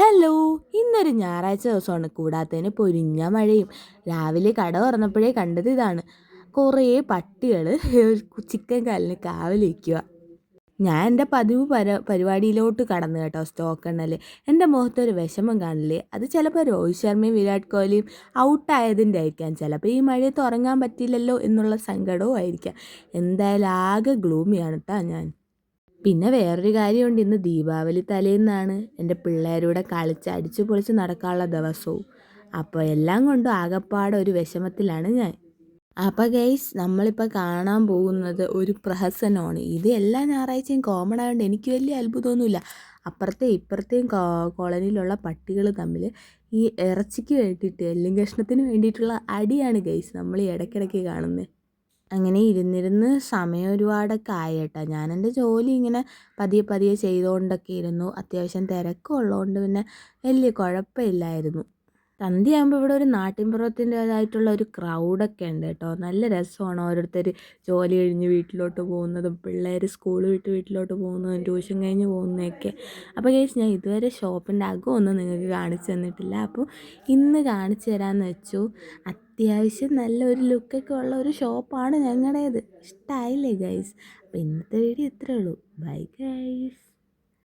Hello ഇന്നൊരു ഞായറാഴ്ച ദിവസമാണ്. കൂടാത്തതിന് പൊരിഞ്ഞ മഴയും. രാവിലെ കട തുറന്നപ്പോഴേ കണ്ടത് ഇതാണ്. കുറേ പട്ടികൾ ചിക്കൻ കാലിന് കാവലിരിക്കുക ഞാൻ എന്റെ പതിവ് പര പരിപാടിയിലോട്ട് കടന്നു കേട്ടോ സ്റ്റോക്ക് എണ്ണൽ എന്റെ മുഖത്തൊരു വിഷമം കാണില്ലേ? അത് ചിലപ്പോൾ രോഹിത് ശർമ്മയും വിരാട് കോഹ്ലിയും ഔട്ടായതിന്റെ ആയിരിക്കാം ചിലപ്പോൾ ഈ മഴയത്ത് ഉറങ്ങാൻ പറ്റില്ലല്ലോ എന്നുള്ള സങ്കടവും ആയിരിക്കാം. എന്തായാലും ആകെ ഗ്ലൂമിയാണ് കേട്ടോ ഞാൻ. പിന്നെ വേറൊരു കാര്യമുണ്ട്. ഇന്ന് ദീപാവലി തലേന്നാണ് എന്റെ പിള്ളേരൂടെ കളിച്ച് അടിച്ചു പൊളിച്ച് നടക്കാനുള്ള ദിവസവും. അപ്പോൾ എല്ലാം കൊണ്ടും ആകപ്പാടെ ഒരു വിഷമത്തിലാണ് ഞാൻ. അപ്പോൾ ഗൈസ് നമ്മളിപ്പോൾ കാണാൻ പോകുന്നത് ഒരു പ്രഹസനമാണ്. ഇത് എല്ലാ ഞായറാഴ്ചയും കോമൺ ആയതുകൊണ്ട് എനിക്ക് വലിയ അത്ഭുതമൊന്നുമില്ല. അപ്പുറത്തെയും ഇപ്പുറത്തെയും കോളനിയിലുള്ള പട്ടികൾ തമ്മിൽ ഈ ഇറച്ചിക്ക് വേണ്ടിയിട്ട് എല്ലും കഷ്ണത്തിന് വേണ്ടിയിട്ടുള്ള അടിയാണ് ഗൈസ് നമ്മൾ ഈ ഇടയ്ക്കിടയ്ക്ക് കാണുന്നത്. അങ്ങനെ ഇരുന്നിരുന്ന് സമയം ഒരുപാടൊക്കെ ആയി കേട്ടോ ഞാൻ എന്റെ ജോലി ഇങ്ങനെ പതിയെ പതിയെ ചെയ്തുകൊണ്ടൊക്കെ ഇരുന്നു. അത്യാവശ്യം തിരക്കും ഉള്ളതുകൊണ്ട് പിന്നെ വലിയ കുഴപ്പമില്ലായിരുന്നു. സന്ധ്യയാകുമ്പോൾ ഇവിടെ ഒരു നാട്ടിൻപുറത്തിന്റേതായിട്ടുള്ള ഒരു ക്രൗഡൊക്കെ ഉണ്ട് കേട്ടോ. നല്ല രസമാണ് ഓരോരുത്തർ ജോലി കഴിഞ്ഞ് വീട്ടിലോട്ട് പോകുന്നതും പിള്ളേർ സ്കൂൾ വിട്ട് വീട്ടിലോട്ട് പോകുന്നതും ട്യൂഷൻ കഴിഞ്ഞ് പോകുന്നതൊക്കെ. അപ്പോൾ കേസ് ഞാൻ ഇതുവരെ ഷോപ്പിന്റെ അകമൊന്നും നിങ്ങൾക്ക് കാണിച്ചു തന്നിട്ടില്ല. അപ്പോൾ ഇന്ന് കാണിച്ചു തരാമെന്ന് വെച്ചു. അത്യാവശ്യം നല്ലൊരു ലുക്കൊക്കെ ഉള്ള ഒരു ഷോപ്പാണ് ഞങ്ങളുടേത്. ഇഷ്ടമായില്ലേ ഗൈസ് അപ്പോൾ ഇന്നത്തെ വീഡിയോ ഇത്രയേ ഉള്ളൂ. Bye guys